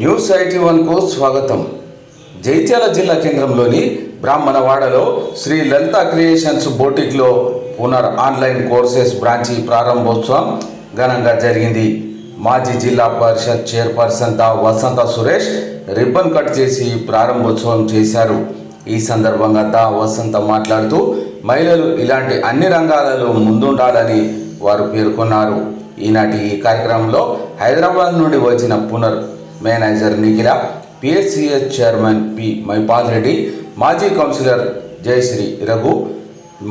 News IT వన్కు స్వాగతం. జైత్యాల జిల్లా కేంద్రంలోని బ్రాహ్మణవాడలో శ్రీ లలిత క్రియేషన్స్ బోటిక్లో పునర్ ఆన్లైన్ కోర్సెస్ బ్రాంచి ప్రారంభోత్సవం ఘనంగా జరిగింది. మాజీ జిల్లా పరిషత్ చైర్పర్సన్ దా వసంత సురేష్ రిబ్బన్ కట్ చేసి ప్రారంభోత్సవం చేశారు. ఈ సందర్భంగా దా వసంత మాట్లాడుతూ మహిళలు ఇలాంటి అన్ని రంగాలలో ముందుండాలని వారు పేర్కొన్నారు. ఈనాటి ఈ కార్యక్రమంలో హైదరాబాద్ నుండి వచ్చిన పునర్ manager Nikhila PSCS chairman P Mypal Reddy మాజీ కౌన్సిలర్ జయశ్రీ రఘు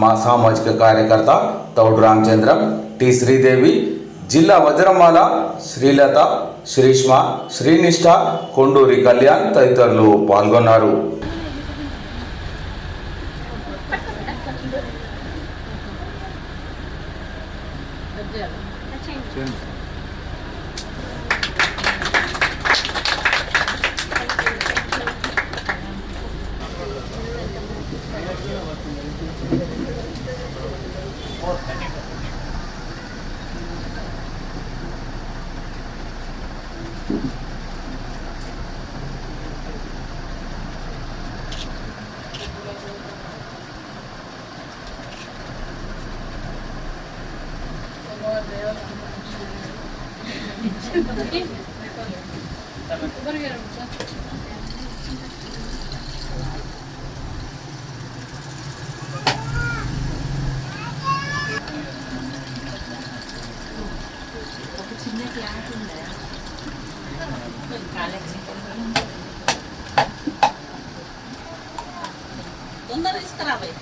మా సామాజిక కార్యకర్త తౌడు రామచంద్రం టి శ్రీదేవి జిల్లా వజ్రమాల శ్రీలత శ్రీష్మ శ్రీనిష్ఠ కొండూరి కళ్యాణ్ తదితరులు పాల్గొన్నారు. తొందర తీసుకురాబోయ్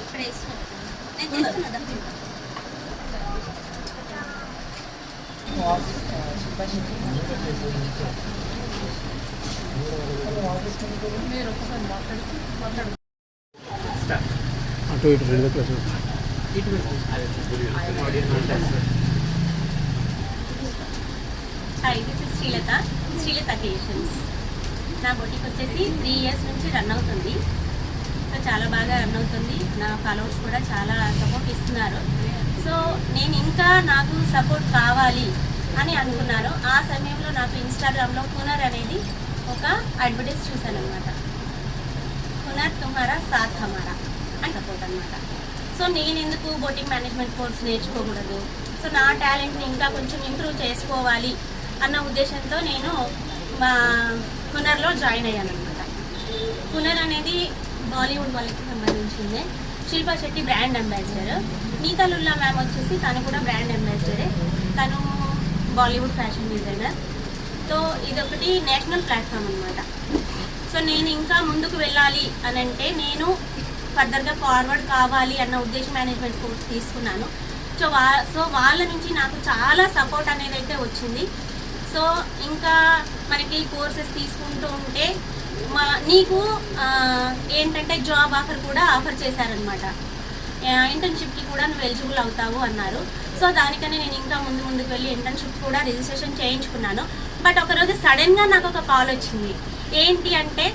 ఇప్పుడే ఇస్తున్నాను. నేను చేస్తున్నా దమ్ము. మీరు ఒకసారి మాట్లాడి మాట్లాడు అటు ఇటు రెండు దగ్గర చూసి hi this is Srilatha Srilatha creations నా బొటిక్ వచ్చేసి త్రీ ఇయర్స్ నుంచి రన్ అవుతుంది. సో చాలా బాగా రన్ అవుతుంది. నా ఫాలోవర్స్ కూడా చాలా సపోర్ట్ ఇస్తున్నారు. సో నేను ఇంకా నాకు సపోర్ట్ కావాలి. అని అనుకున్నాను. ఆ సమయంలో నాకు ఇన్స్టాగ్రామ్లో పునర్ అనేది ఒక అడ్వర్టైజ్ చూశాను అనమాట పునర్ తుమారా సాత్ హమారా అని సపోర్ట్ అనమాట సో నేను ఎందుకు బోటింగ్ మేనేజ్మెంట్ కోర్స్ నేర్చుకోకూడదు? సో నా టాలెంట్ని ఇంకా కొంచెం ఇంప్రూవ్ చేసుకోవాలి అన్న ఉద్దేశంతో నేను మా పునర్లో జాయిన్ అయ్యాను అనమాట పునర్ అనేది బాలీవుడ్ వాళ్ళకి సంబంధించిందే. శిల్పా శెట్టి బ్రాండ్ అంబాసిడర్ నీతలుల్లా మ్యామ్ వచ్చేసి తను కూడా బ్రాండ్ అంబాసిడరే తను బాలీవుడ్ ఫ్యాషన్ డిజైనర్ సో ఇదొకటి నేషనల్ ప్లాట్ఫామ్ అనమాట సో నేను ఇంకా ముందుకు వెళ్ళాలి అని అంటే నేను ఫర్దర్గా ఫార్వర్డ్ కావాలి అన్న ఉద్దేశం మేనేజ్మెంట్ కోర్స్ తీసుకున్నాను. సో వా సో వాళ్ళ నుంచి నాకు చాలా సపోర్ట్ అనేది అయితే వచ్చింది. సో ఇంకా మనకి కోర్సెస్ తీసుకుంటూ ఉంటే మా నీకు ఏంటంటే జాబ్ ఆఫర్ కూడా ఆఫర్ చేశారనమాట ఇంటర్న్షిప్కి కూడా నువ్వు ఎలిజిబుల్ అవుతావు అన్నారు. సో దానికనే నేను ఇంకా ముందు ముందుకు వెళ్ళి ఇంటర్న్షిప్ కూడా రిజిస్ట్రేషన్ చేయించుకున్నాను. బట్ ఒకరోజు సడన్గా నాకు ఒక కాల్ వచ్చింది. ఏంటి అంటే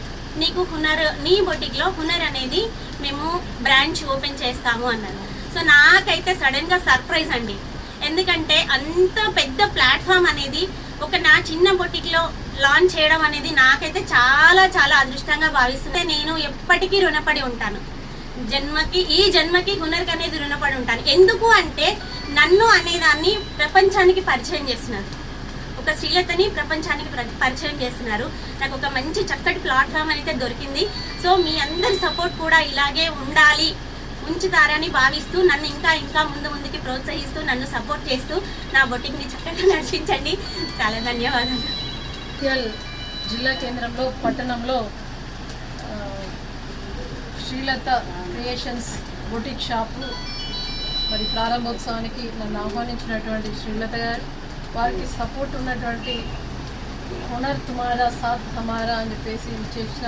నీకు హునర్ నీ బొటిక్లో హునర్ అనేది మేము బ్రాంచ్ ఓపెన్ చేస్తాము అన్నారు. సో నాకైతే సడన్గా సర్ప్రైజ్ అండి. ఎందుకంటే అంత పెద్ద ప్లాట్ఫామ్ అనేది ఒక నా చిన్న బొటిక్లో లాంచ్ చేయడం అనేది నాకైతే చాలా చాలా అదృష్టంగా భావిస్తుంది నేను ఎప్పటికీ రుణపడి ఉంటాను. జన్మకి ఈ జన్మకి హునర్కి అనేది రుణపడి ఉంటాను. ఎందుకు అంటే నన్ను అనేదాన్ని ప్రపంచానికి పరిచయం చేస్తున్నారు ఒక శ్రీలతని ప్రపంచానికి ప్ర- పరిచయం చేస్తున్నారు నాకు ఒక మంచి చక్కటి ప్లాట్ఫామ్ అయితే దొరికింది. సో మీ అందరి సపోర్ట్ కూడా ఇలాగే ఉండాలి ఉంచుతారని భావిస్తూ నన్ను ఇంకా ఇంకా ముందు ముందుకి ప్రోత్సహిస్తూ నన్ను సపోర్ట్ చేస్తూ నా బొటిక్ని చక్కగా నడిపించండి. చాలా ధన్యవాదాలు. జిల్లా కేంద్రంలో పట్టణంలో శ్రీలత క్రియేషన్స్ బొటిక్ షాపు. మరి ప్రారంభోత్సవానికి నన్ను ఆహ్వానించినటువంటి శ్రీలత గారు వారికి సపోర్ట్ ఉన్నటువంటి హునర్ తుమారా సాత్ హమారా అని చెప్పేసి చేసిన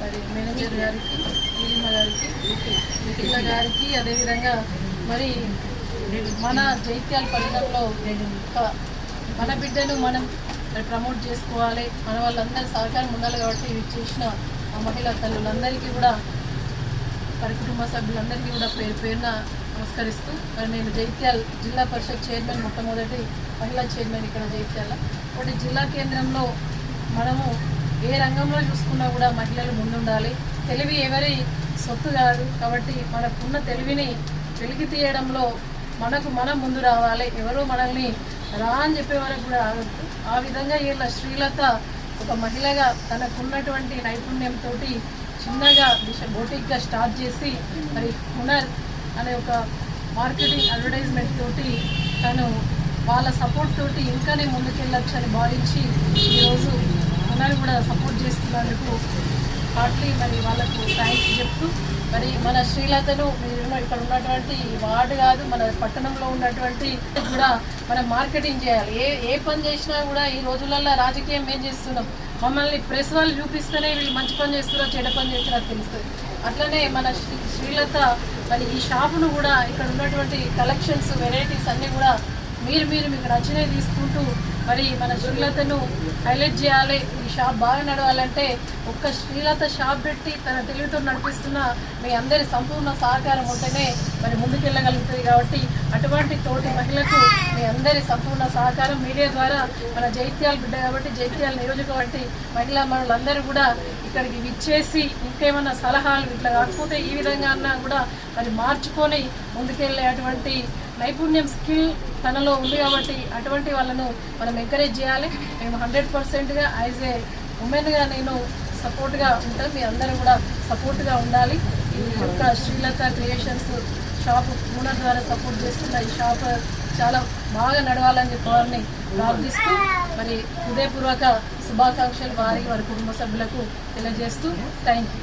మరి మేనేజర్ గారికి నీలిమ గారికి నిఖిల గారికి అదేవిధంగా మరి మన జైత్యాల పట్టణంలో మన బిడ్డను మనం ప్రమోట్ చేసుకోవాలి. మన వాళ్ళందరి సహకారం ఉండాలి కాబట్టి ఇది చేసిన ఆ మహిళా తల్లులందరికీ కూడా వారి కుటుంబ సభ్యులందరికీ కూడా పేరు పేరున నమస్కరిస్తూ మరి నేను జైత్యాల్ జిల్లా పరిషత్ చైర్మన్ మొట్టమొదటి మహిళా చైర్మన్ ఇక్కడ జైత్యాల. ఒకటి జిల్లా కేంద్రంలో మనము ఏ రంగంలో చూసుకున్నా కూడా మహిళలు ముందుండాలి. తెలివి ఎవరి సొత్తు కాదు. కాబట్టి మనకున్న తెలివిని వెలికి తీయడంలో మనకు మనం ముందు రావాలి. ఎవరో మనల్ని రా అని చెప్పే వరకు కూడా ఆగద్దు. ఆ విధంగా వీళ్ళ శ్రీలత ఒక మహిళగా తనకున్నటువంటి నైపుణ్యంతో చిన్నగా దిశ బోటిక్గా స్టార్ట్ చేసి మరి హునర్ అనే ఒక మార్కెటింగ్ అడ్వర్టైజ్మెంట్ తోటి తను వాళ్ళ సపోర్ట్ తోటి ఇంకానే ముందుకెళ్ళచ్చు అని భావించి ఈరోజు హునర్ కూడా సపోర్ట్ చేస్తున్నందుకు పార్టీ మరి వాళ్ళకు థ్యాంక్స్ చెప్తూ మరి మన శ్రీలతను మీరు ఇక్కడ ఉన్నటువంటి వార్డ్ వార్డు కాదు మన పట్టణంలో ఉన్నటువంటి కూడా మనం మార్కెటింగ్ చేయాలి. ఏ ఏ పని చేసినా కూడా ఈ రోజులలో రాజకీయం ఏం చేస్తున్నాం? మమ్మల్ని ప్రెస్ వాళ్ళు చూపిస్తేనే వీళ్ళు మంచి పని చేస్తున్నారో చెడ్డ పని చేస్తున్నారో తెలుస్తుంది. అట్లనే మన శ్రీలత మరి ఈ షాపును కూడా ఇక్కడ ఉన్నటువంటి కలెక్షన్స్ వెరైటీస్ అన్నీ కూడా మీరు మీరు మీకు నచ్చినవి తీసుకుంటూ మరి మన శ్రీలతను హైలైట్ చేయాలి. ఈ షాప్ బాగా నడవాలంటే ఒక్క శ్రీలత షాప్ పెట్టి తన తెలివితో నడిపిస్తున్న మీ అందరి సంపూర్ణ సహకారం ఉంటేనే మరి ముందుకెళ్ళగలుగుతుంది కాబట్టి అటువంటి తోటి మహిళకు మీ అందరి సంపూర్ణ సహకారం మీడియా ద్వారా మన జైత్యాల బిడ్డ కాబట్టి జైత్యాల వంటి మహిళా మనులందరూ కూడా ఇక్కడికి విచ్చేసి ఇంకేమైనా సలహాలు ఇట్లా కాకపోతే ఈ విధంగా అన్నా కూడా మరి మార్చుకొని ముందుకెళ్ళేటువంటి నైపుణ్యం స్కిల్ తనలో ఉంది కాబట్టి అటువంటి వాళ్ళను మనం ఎంకరేజ్ చేయాలి. మేము హండ్రెడ్ పర్సెంట్గా యాజ్ ఏ ఉమెన్గా నేను సపోర్ట్గా ఉంటాను. మీ అందరూ కూడా సపోర్ట్గా ఉండాలి. ఈ యొక్క శ్రీలత క్రియేషన్స్ షాప్ ఓనర్ ద్వారా సపోర్ట్ చేస్తున్న ఈ షాప్ చాలా బాగా నడవాలని చెప్పి ప్రార్థిస్తూ మరి హృదయపూర్వక శుభాకాంక్షలు వారికి వారి కుటుంబ సభ్యులకు తెలియజేస్తూ. థ్యాంక్ యూ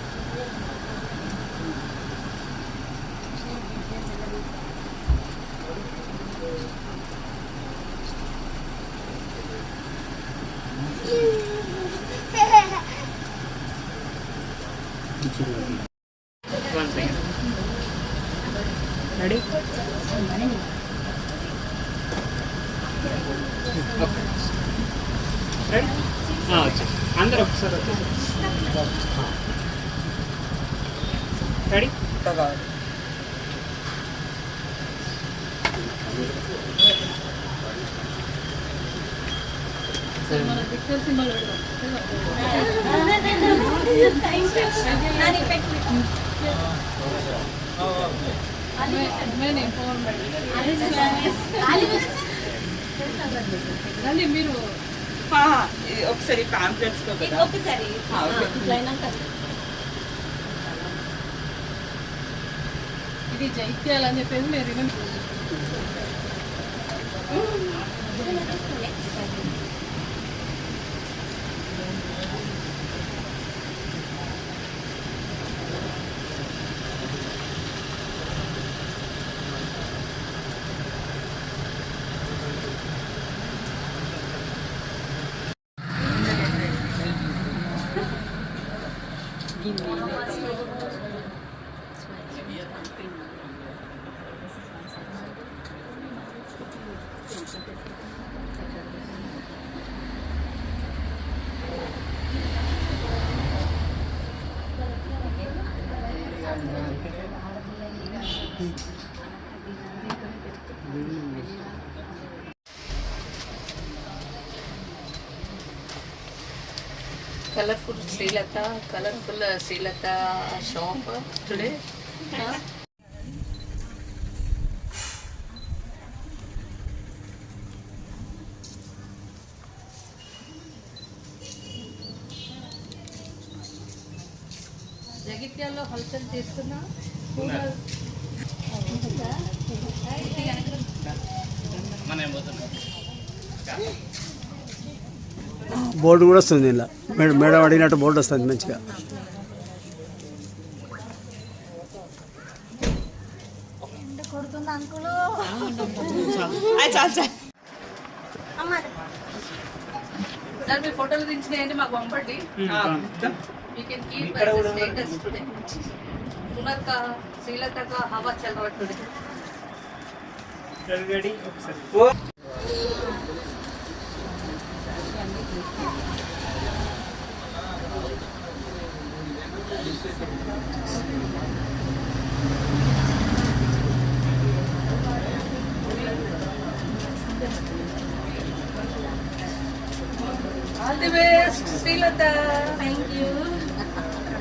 రెడీ సరే రండి మీరు ఆ, ఇది ఒకసారి పాంప్లెట్స్తో కదా? ఒకసారి ఇది జైత్యాలు అని చెప్పేసి మీరు Amen. Colourful Srilatha colourful Srilatha shop today జగిత్యాల్లో హల్చల్ చేస్తున్నా. బోర్డు కూడా వస్తుంది ఇలా మేడం మేడం అడిగినట్టు బోర్డు వస్తుంది మంచిగా. ఫోటోలు దించినాయండి మాకు పంపండి. Can keep status all the best Srilatha thank you